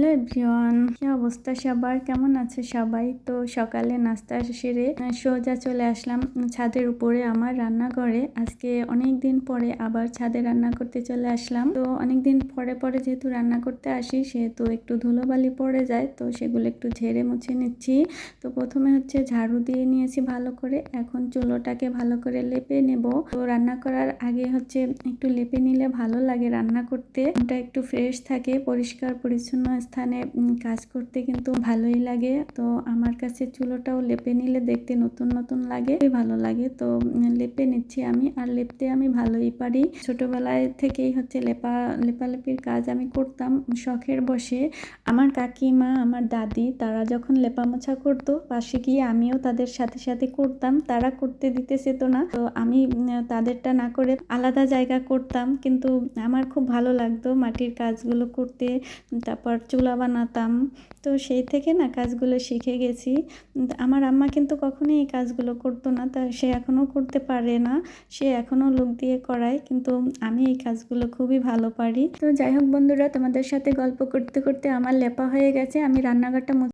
Hello everyone, কি অবস্থা সবার? কেমন আছে সবাই? তো সকালে নাস্তা সেরে সোজা চলে আসলাম ছাদের উপরে আমার রান্নাঘরে। আজকে অনেক দিন পরে আবার ছাদে রান্না করতে চলে আসলাম। তো অনেক দিন পরে পরে যেহেতু রান্না করতে আসি, সেহেতু একটু ধুলোবালি পড়ে যায়, তো সেগুলো একটু ঝেড়ে মুছে নিচ্ছি। তো প্রথমে হচ্ছে ঝাড়ু দিয়ে নিয়েছি ভালো করে। এখন চুলোটাকে ভালো করে লেপে নেব। তো রান্না করার আগে হচ্ছে একটু লেপে নিলে ভালো লাগে রান্না করতে। মনটা একটু ফ্রেশ থাকে, পরিষ্কার পরিচ্ছন্ন স্থানে কাজ করতে কিন্তু ভালোই লাগে। তো আমার কাছে চুলোটাও লেপে নিলে দেখতে নতুন নতুন লাগে ভালো লাগে। তো লেপে নিচ্ছি আমি, আর লেপতে আমি ভালোই পারি। ছোটবেলায় থেকেই হচ্ছে লেপা, লেপালেপির কাজ আমি করতাম শখের বসে আমার কাকিমা, আমার দাদি, তারা যখন লেপা মোছা করতো, পাশে গিয়ে আমিও তাদের সাথে সাথে করতাম। তারা করতে দিতে চেত না। তো আমি তাদেরটা না করে আলাদা জায়গা করতাম। কিন্তু আমার খুব ভালো লাগতো মাটির কাজগুলো করতে। তারপর চুলা বানাতাম। তো সেই থেকে না কাজগুলো শিখে গেছি। আমার আম্মা কিন্তু কখনোই এই কাজগুলো করতো না। তা সে এখনও করতে পারে না। সে এখনও লোক দিয়ে করায়। কিন্তু আমি এই কাজগুলো খুবই ভালো পারি। তো যাই হোক বন্ধুরা, তোমাদের সাথে গল্প করতে করতে আমার লেপা হয়ে গেছে। আমি রান্নাঘরটা